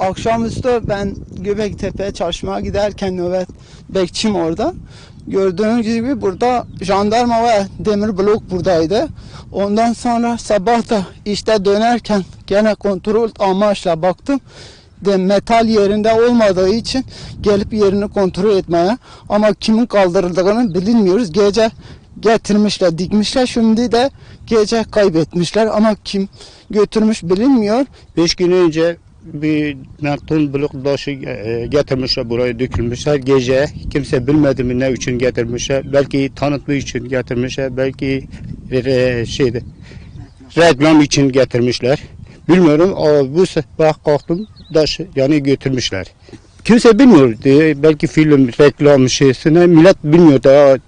akşamüstü ben Göbektepe çalışmaya giderken nöbet bekçim orada. Gördüğünüz gibi burada jandarma ve demir blok buradaydı. Ondan sonra sabah da işte dönerken gene kontrol amaçla baktım. De metal yerinde olmadığı için gelip yerini kontrol etmeye ama kimin kaldırıldığını bilinmiyoruz. Gece getirmişler, dikmişler. Şimdi de gece kaybetmişler ama kim götürmüş bilinmiyor. Beş gün önce bir metal blok taşı e, getirmişler buraya dökülmüşler gece. Kimse bilmedi mi ne için getirmişler. Belki tanıtma için getirmişler. Belki e, şeyde reklam için getirmişler. Bilmiyorum ama bu sabah kalktım taşı yani götürmüşler. Kimse bilmiyor. E, Belki film reklam şeysine millet bilmiyor da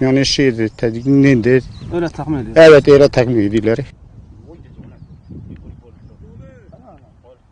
yani şeydi, tedik nedir? Öyle tahmin ediyorum. Evet, öyle takmıyor ediyorlar.